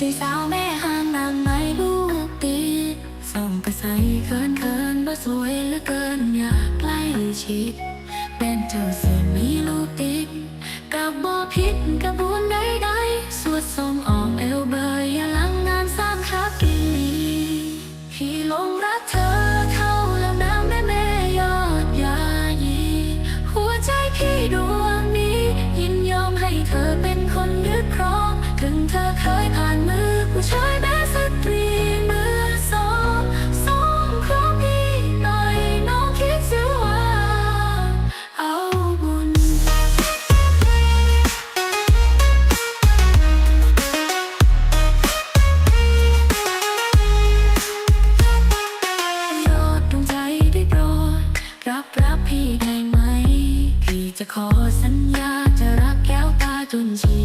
ใจสาวแม่ห่างนางไม่บุกตีส่งไปใส่เขินเขินว่าสวยเหลือเกินอยากใกล้ชิดเป็นเจ้าสียมีลูกติดกับบ่พิษกับบุญใดๆสวดทรงออมเอลเบยยาลังงานสร้างครับอีพี่ลงรักเธอ เธอเคยผ่านมือผู้ชายแม้สตรีมือสองสองของพี่หน่อยน้องคิดเสียว่าเอาบุญ ยอดดวงใจได้โปรดรับรับพี่ได้ไหม พี่จะขอสัญญาจะรักแก้วตาจนชี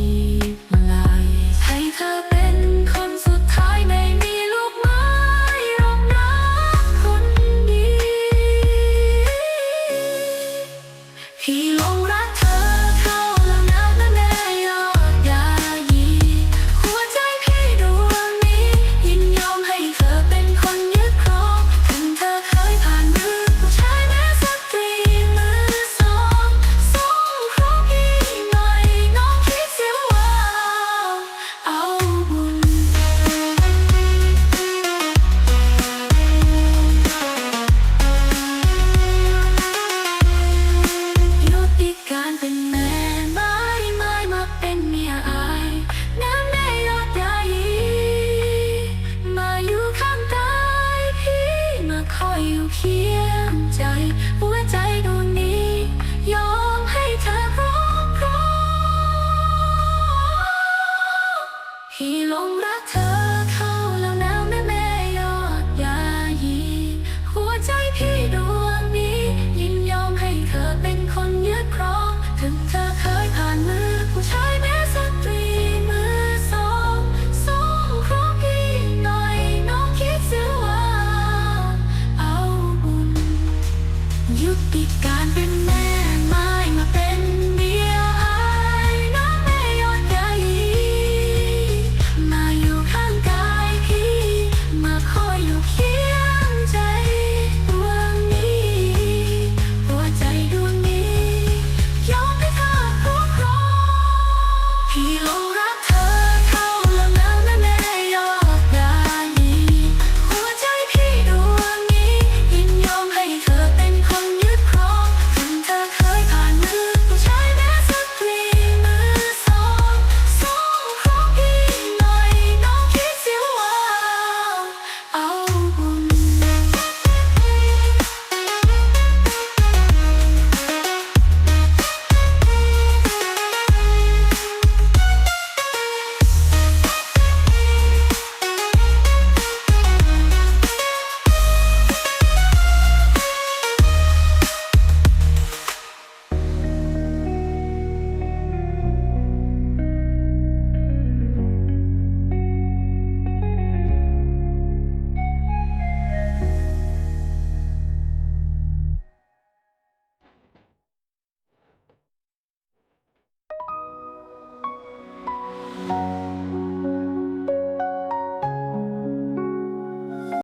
คอยอยู่เคียงใจ